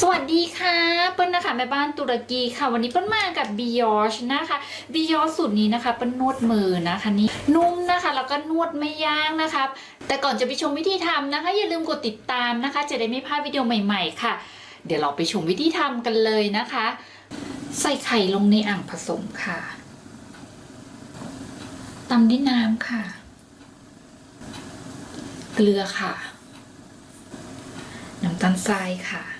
สวัสดีค่ะ เปิ้ลนะคะแม่บ้านตุรกีค่ะ วันนี้เปิ้ลมากับบิยอชนะคะบิยอชสูตรนี้นะคะเปิ้ลนวดมือนะคะนี่นุ่มนะคะแล้วก็นวดไม่ยากนะคะแต่ก่อนจะไปชมวิธีทำนะคะอย่าลืมกดติดตามนะคะ จะได้ไม่พลาดวิดีโอใหม่ๆค่ะ เดี๋ยวเราไปชมวิธีทำกันเลยนะคะ ใส่ไข่ลงในอ่างผสมค่ะตำด้วยน้ำค่ะ เกลือค่ะ น้ำตาลทรายค่ะ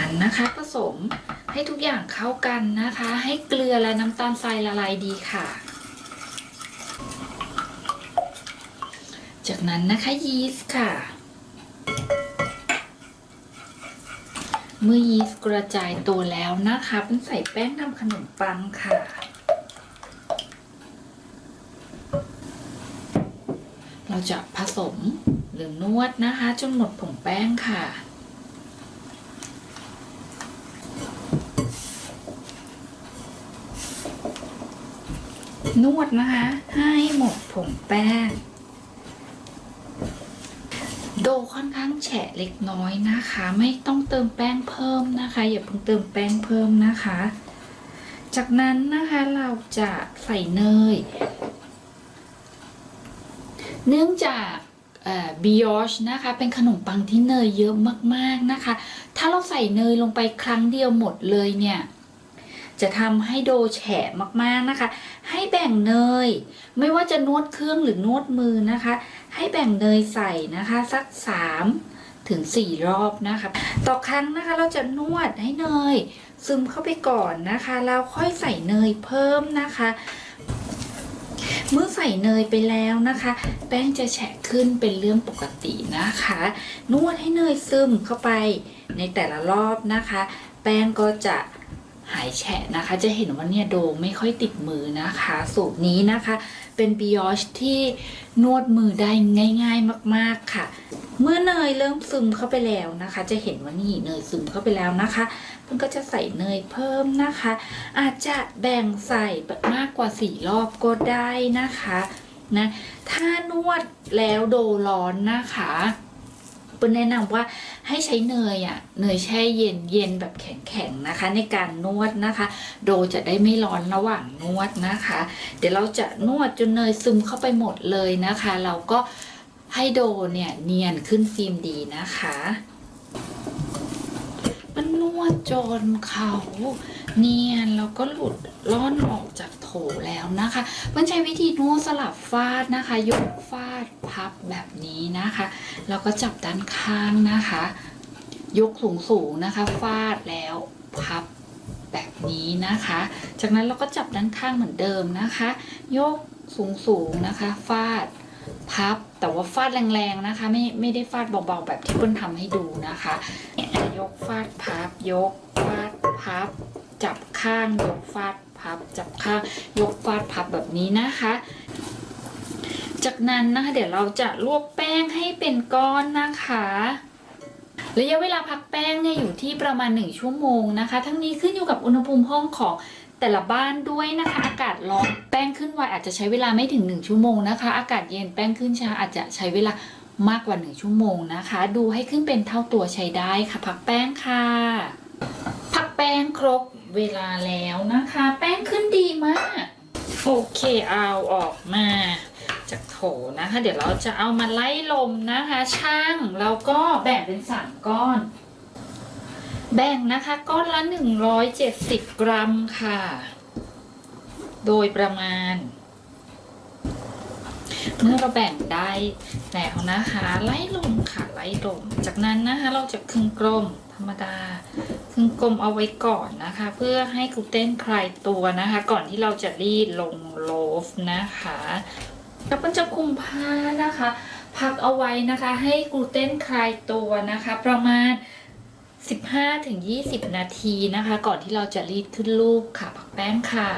นั้นนะคะ ผสมให้ทุกอย่างเข้ากันนะคะ ให้เกลือและน้ำตาลทรายละลายดีค่ะ จากนั้นนะคะยีสต์ค่ะ เมื่อยีสต์กระจายตัวแล้วนะคะเป็นใส่แป้งทำขนมปังค่ะเราจะผสมหรือนวดนะคะ จนหมดผงแป้งค่ะ นวดนะคะ ให้หมดผงแป้ง โดค่อนข้างแฉะเล็กน้อยนะคะ ไม่ต้องเติมแป้งเพิ่มนะคะ อย่าเพิ่งเติมแป้งเพิ่มนะคะ จากนั้นนะคะเราจะใส่เนย เนื่องจากบิยอชนะคะเป็นขนมปังที่เนยเยอะมากๆนะคะ ถ้าเราใส่เนยลงไปครั้งเดียวหมดเลยเนี่ย จะทำให้โดแฉะมากๆนะคะ ให้แบ่งเนย ไม่ว่าจะนวดเครื่องหรือนวดมือนะคะ ให้แบ่งเนยใส่นะคะสัก3ถึง4รอบนะคะ ต่อครั้งนะคะเราจะนวดให้เนย ซึมเข้าไปก่อนนะคะ แล้วค่อยใส่เนยเพิ่มนะคะเมื่อใส่เนยไปแล้วนะคะ แป้งจะแฉะขึ้นเป็นเรื่องปกตินะคะ นวดให้เนยซึมเข้าไปในแต่ละรอบนะคะ แป้งก็จะ หายแฉะนะคะ จะเห็นว่าเนี่ยโดไม่ค่อยติดมือนะคะ สูตรนี้นะคะ เป็นบิยอชที่นวดมือได้ง่าย ๆมากๆค่ะ เมื่อเนยเริ่มซึมเข้าไปแล้วนะคะ จะเห็นว่านี่เนยซึมเข้าไปแล้วนะคะเพิ่นก็จะใส่เนยเพิ่มนะคะ อาจจะแบ่งใส่มากกว่าสี่รอบก็ได้นะคะนะถ้านวดแล้วโดร้อนนะคะ ปิ้ลแนะนำว่าให้ใช้เนยอะเนยแช่เย็นเย็นแบบแข็งๆนะคะ ในการนวดนะคะ โดจะได้ไม่ร้อนระหว่างนวดนะคะ เดี๋ยวเราจะนวดจนเนยซึมเข้าไปหมดเลยนะคะ เราก็ให้โดเนี่ยเนียนขึ้นฟิล์มดีนะคะมันนวดจนเขา เนียนแล้วก็หลุดล่อนออกจากโถแล้วนะคะมันใช้วิธีนวดสลับฟาดนะคะ ยกฟาดพับแบบนี้นะคะแล้วก็จับด้านข้างนะคะ ยกสูงสูงนะคะ ฟาดแล้วพับแบบนี้นะคะ จากนั้นเราก็จับด้านข้างเหมือนเดิมนะคะ ยกสูงสูงนะคะ ฟาดพับแต่ว่าฟาดแรงๆนะคะ ไม่ไม่ได้ฟาดเบาๆแบบที่เปิ้ลทำให้ดูนะคะยกฟาดพับ ยกฟาดพับ จับข้างยกฟาดพับ จับข้างยกฟาดพับแบบนี้นะคะ จากนั้นนะคะเดี๋ยวเราจะลวกแป้งให้เป็นก้อนนะคะระยะเวลาพักแป้งเนี่ยอยู่ที่ประมาณ 1 ชั่วโมงนะคะ ทั้งนี้ขึ้นอยู่กับอุณหภูมิห้องของแต่ละบ้านด้วยนะคะ อากาศร้อนแป้งขึ้นไวอาจจะใช้เวลาไม่ถึง 1 ชั่วโมงนะคะ อากาศเย็นแป้งขึ้นช้าอาจจะใช้เวลามากกว่า 1 ชั่วโมงนะคะ ดูให้ขึ้นเป็นเท่าตัวใช้ได้ค่ะ พักแป้งค่ะ พักแป้งครบ เวลาแล้วนะคะ แป้งขึ้นดีมาก โอเคเอาออกมาจากโถนะคะ เดี๋ยวเราจะเอามาไล่ลมนะคะ ช่างแล้วก็แบ่งเป็นสามก้อน แบ่งนะคะก้อนละ170กรัมค่ะ โดยประมาณ เมื่อเราแบ่งได้แล้วนะคะ ไล่ลมค่ะ ไล่ลมจากนั้นนะคะเราจะครึ่งกลมธรรมดาครึ่งกลมเอาไว้ก่อนนะคะ เพื่อให้กลูเตนคลายตัวนะคะ ก่อนที่เราจะรีดลงโลฟนะคะแล้วมันจะคุมผ้านะคะ พักเอาไว้นะคะ ให้กลูเตนคลายตัวนะคะ ประมาณ 15-20 นาทีนะคะ ก่อนที่เราจะรีดขึ้นรูปค่ะพักแป้งค่ะ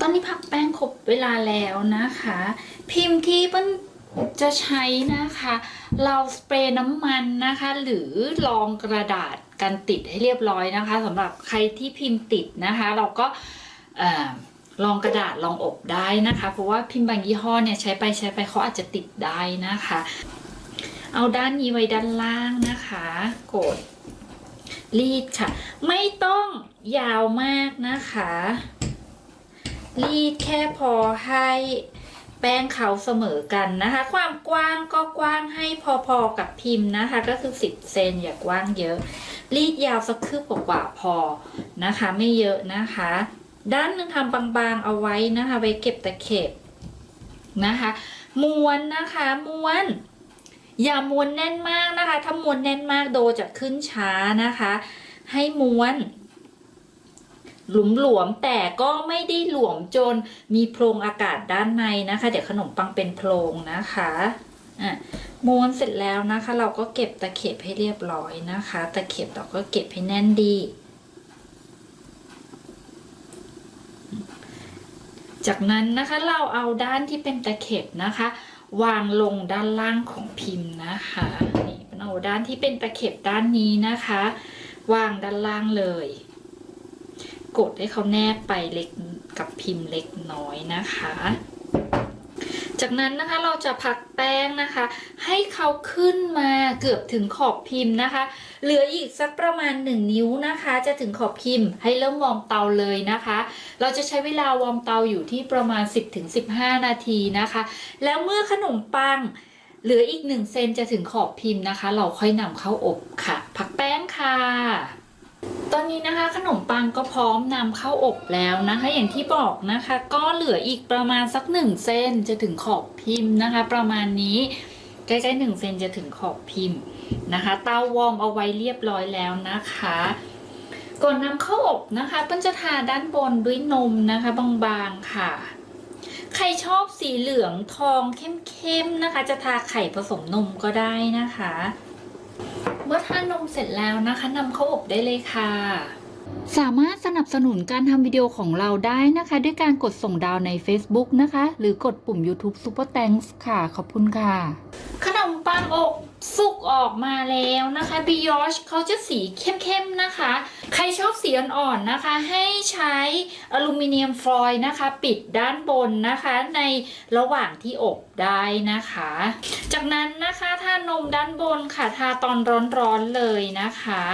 ตอนนี้พักแป้งครบเวลาแล้วนะคะ พิมพ์ที่เปิ้ล จะใช้นะคะ เราสเปรย์น้ำมันนะคะ หรือรองกระดาษกันติดให้เรียบร้อยนะคะสำหรับใครที่พิมพ์ติดนะคะ เราก็เอ่อรองกระดาษรองอบได้นะคะ เพราะว่าพิมพ์บางยี่ห้อเนี่ยใช้ไปใช้ไปเขาอาจจะติดได้นะคะ เอาด้านนี้ไว้ด้านล่างนะคะ กดรีดค่ะ ไม่ต้องยาวมากนะคะ รีดแค่พอให้ แป้งเขาเสมอกันนะคะ ความกว้างก็กว้างให้พอๆกับพิมพ์นะคะ ก็คือ 10 เซนอย่ากว้างเยอะ รีดยาวสักคืบกว่าพอนะคะ ไม่เยอะนะคะ ด้านหนึ่งทำบางๆเอาไว้นะคะ ไว้เก็บตะเข็บนะคะ ม้วนนะคะม้วน อย่าม้วนแน่นมากนะคะ ถ้าม้วนแน่นมากโดจะขึ้นช้านะคะ ให้ม้วน หลุมหลวมๆแต่ก็ไม่ได้หลวมจนมีโพรงอากาศด้านในนะคะ เดี๋ยวขนมปังเป็นโพรงนะคะอะม้วนเสร็จแล้วนะคะ เราก็เก็บตะเข็บให้เรียบร้อยนะคะ ตะเข็บเราก็เก็บให้แน่นดี จากนั้นนะคะเราเอาด้านที่เป็นตะเข็บนะคะ วางลงด้านล่างของพิมพ์นะคะนี่เอาด้านที่เป็นตะเข็บด้านนี้นะคะ วางด้านล่างเลย กดให้เขาแนบไปเล็กกับพิมพ์เล็กน้อยนะคะ จากนั้นนะคะเราจะพักแป้งนะคะ ให้เขาขึ้นมาเกือบถึงขอบพิมพ์นะคะ เหลืออีกสักประมาณ 1 นิ้วนะคะ จะถึงขอบพิมพ์ให้เริ่มวอร์มเตาเลยนะคะ เราจะใช้เวลาวอร์มเตาอยู่ที่ประมาณ 10-15 นาทีนะคะ แล้วเมื่อขนมปังเหลืออีก 1 เซนจะถึงขอบพิมพ์นะคะ เราค่อยนำเข้าอบค่ะ พักแป้งค่ะ ตอนนี้นะคะขนมปังก็พร้อมนำเข้าอบแล้วนะคะ อย่างที่บอกนะคะ ก็เหลืออีกประมาณสักหนึ่งเซนจะถึงขอบพิมพ์นะคะ ประมาณนี้ใกล้ๆหนึ่งเซนจะถึงขอบพิมพ์นะคะ เตาวอร์มเอาไว้เรียบร้อยแล้วนะคะ ก่อนนำเข้าอบนะคะเปิ้ลจะทาด้านบนด้วยนมนะคะบางๆค่ะ ใครชอบสีเหลืองทองเข้มๆนะคะ จะทาไข่ผสมนมก็ได้นะคะ เมื่อทานมเสร็จแล้วนะคะนำเข้าอบได้เลยค่ะ สามารถสนับสนุนการทำวิดีโอของเราได้นะคะ ด้วยการกดส่งดาวใน Facebook นะคะ หรือกดปุ่ม YouTube Super Thanks ค่ะ ขอบคุณค่ะ ขนมปังอบ สุกออกมาแล้วนะคะบิยอชเขาจะสีเข้มๆนะคะ ใครชอบสีอ่อนๆนะคะ ให้ใช้อลูมิเนียมฟอยล์นะคะ ปิดด้านบนนะคะ ในระหว่างที่อบได้นะคะ จากนั้นนะคะทานมด้านบนค่ะทาตอนร้อนๆเลยนะคะ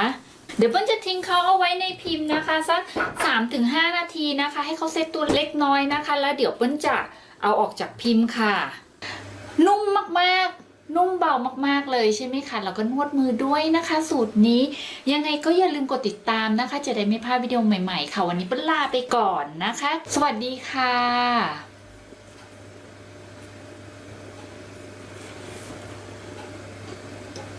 เดี๋ยวเปิ้ลจะทิ้งเขาเอาไว้ในพิมพ์นะคะสัก 3-5 นาทีนะคะ ให้เขาเซตตัวเล็กน้อยนะคะ แล้วเดี๋ยวเปิ้ลจะเอาออกจากพิมพ์ค่ะ นุ่มมากๆ นุ่มเบามากๆเลยใช่ไหมคะแล้วก็นวดมือด้วยนะคะ สูตรนี้ ยังไงก็อย่าลืมกดติดตามนะคะ จะได้ไม่พลาดวิดีโอใหม่ๆค่ะวันนี้เปิ้ลลาไปก่อนนะคะ สวัสดีค่ะ